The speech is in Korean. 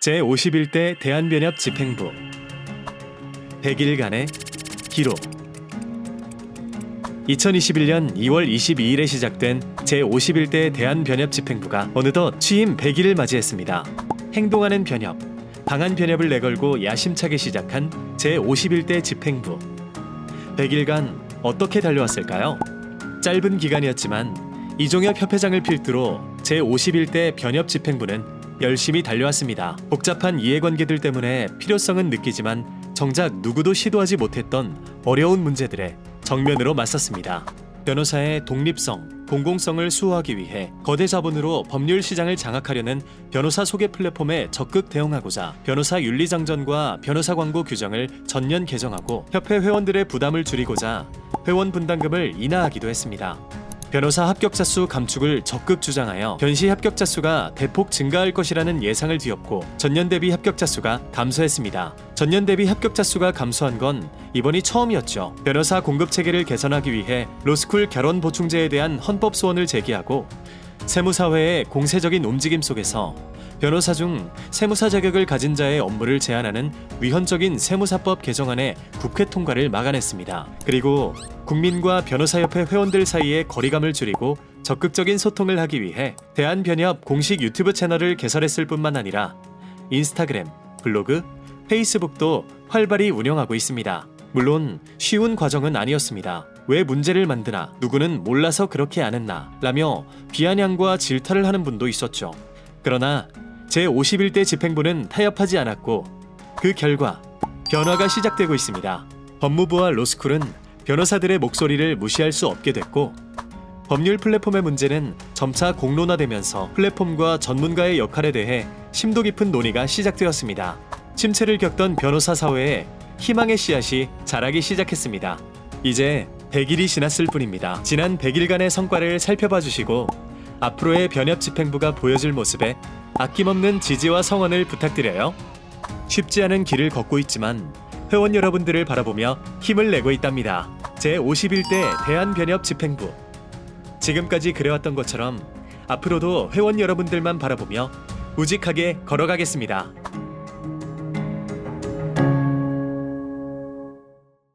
제51대 대한변협 집행부 100일간의 기록 2021년 2월 22일에 시작된 제51대 대한변협 집행부가 어느덧 취임 100일을 맞이했습니다. 행동하는 변협, 방한 변협을 내걸고 야심차게 시작한 제51대 집행부 100일간 어떻게 달려왔을까요? 짧은 기간이었지만 이종엽 협회장을 필두로 제51대 변협 집행부는 열심히 달려왔습니다. 복잡한 이해관계들 때문에 필요성은 느끼지만 정작 누구도 시도하지 못했던 어려운 문제들에 정면으로 맞섰습니다. 변호사의 독립성, 공공성을 수호하기 위해 거대 자본으로 법률 시장을 장악하려는 변호사 소개 플랫폼에 적극 대응하고자 변호사 윤리장전과 변호사 광고 규정을 전면 개정하고 협회 회원들의 부담을 줄이고자 회원 분담금을 인하하기도 했습니다. 변호사 합격자 수 감축을 적극 주장하여 변시 합격자 수가 대폭 증가할 것이라는 예상을 뒤엎고 전년 대비 합격자 수가 감소했습니다. 전년 대비 합격자 수가 감소한 건 이번이 처음이었죠. 변호사 공급 체계를 개선하기 위해 로스쿨 결혼 보충제에 대한 헌법 소원을 제기하고 세무사회의 공세적인 움직임 속에서 변호사 중 세무사 자격을 가진 자의 업무를 제한하는 위헌적인 세무사법 개정안의 국회 통과를 막아냈습니다. 그리고 국민과 변호사협회 회원들 사이의 거리감을 줄이고 적극적인 소통을 하기 위해 대한변협 공식 유튜브 채널을 개설했을 뿐만 아니라 인스타그램, 블로그, 페이스북도 활발히 운영하고 있습니다. 물론 쉬운 과정은 아니었습니다. 왜 문제를 만드나 누구는 몰라서 그렇게 안 했나 라며 비아냥과 질타를 하는 분도 있었죠. 그러나 제51대 집행부는 타협하지 않았고 그 결과 변화가 시작되고 있습니다. 법무부와 로스쿨은 변호사들의 목소리를 무시할 수 없게 됐고 법률 플랫폼의 문제는 점차 공론화되면서 플랫폼과 전문가의 역할에 대해 심도 깊은 논의가 시작되었습니다. 침체를 겪던 변호사 사회에 희망의 씨앗이 자라기 시작했습니다. 이제 100일이 지났을 뿐입니다. 지난 100일간의 성과를 살펴봐 주시고 앞으로의 변협 집행부가 보여줄 모습에 아낌없는 지지와 성원을 부탁드려요. 쉽지 않은 길을 걷고 있지만 회원 여러분들을 바라보며 힘을 내고 있답니다. 제 51대 대한변협 집행부 지금까지 그래왔던 것처럼 앞으로도 회원 여러분들만 바라보며 우직하게 걸어가겠습니다.